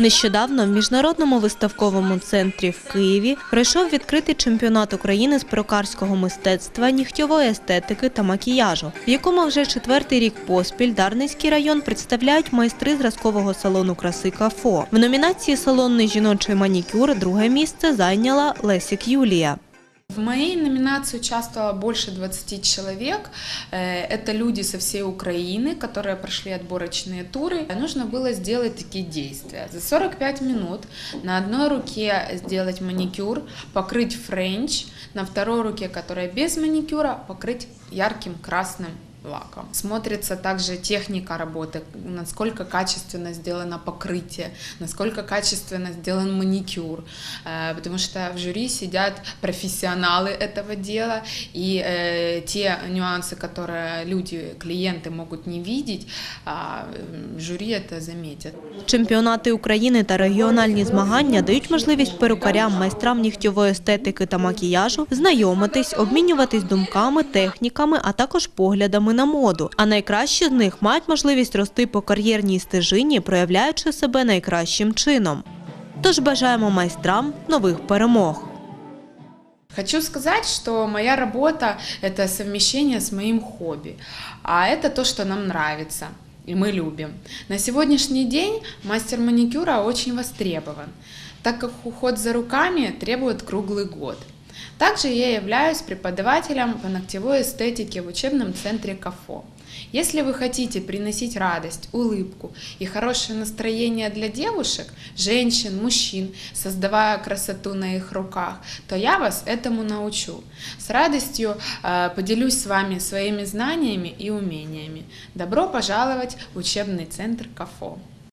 Нещодавно в міжнародному виставковому центрі в Києві пройшов відкритий чемпіонат України з перукарського мистецтва, нігтьової естетики та макіяжу, в якому вже четвертий рік поспіль Дарницький район представляють майстри зразкового салону краси Кафо. В номінації Салонний жіночий манікюр друге місце зайняла Лесік Юлія. В моей номинации участвовало больше 20 человек. Э, Это люди со всей Украины, которые прошли отборочные туры. Нужно было сделать такие действия. За 45 минут на одной руке сделать маникюр, покрыть френч, на второй руке, которая без маникюра, покрыть ярким красным лаком. Смотрится также техника работы, насколько качественно сделано покрытие, насколько качественно сделан маникюр, Э, потому что в жюри сидят профессионалы этого дела, и э, те нюансы, которые люди, клиенты могут не видеть, а, м, жюри это заметит. Чемпіонати України та регіональні змагання дають можливість перукарям, майстрам нігтьової естетики та макіяжу знайомитись, обмінюватись думками, техніками, а також поглядами на моду. А найкращі з них мають можливість рости по кар'єрній стежині, проявляючи себе найкращим чином. Тож бажаємо майстрам нових перемог. Хочу сказать, что моя работа – это совмещение с моим хобби, а это то, что нам нравится и мы любим. На сегодняшний день мастер маникюра очень востребован, так как уход за руками требует круглый год. Также я являюсь преподавателем по ногтевой эстетике в учебном центре КАФО. Если вы хотите приносить радость, улыбку и хорошее настроение для девушек, женщин, мужчин, создавая красоту на их руках, то я вас этому научу. С радостью э, поделюсь с вами своими знаниями и умениями. Добро пожаловать в учебный центр КАФО.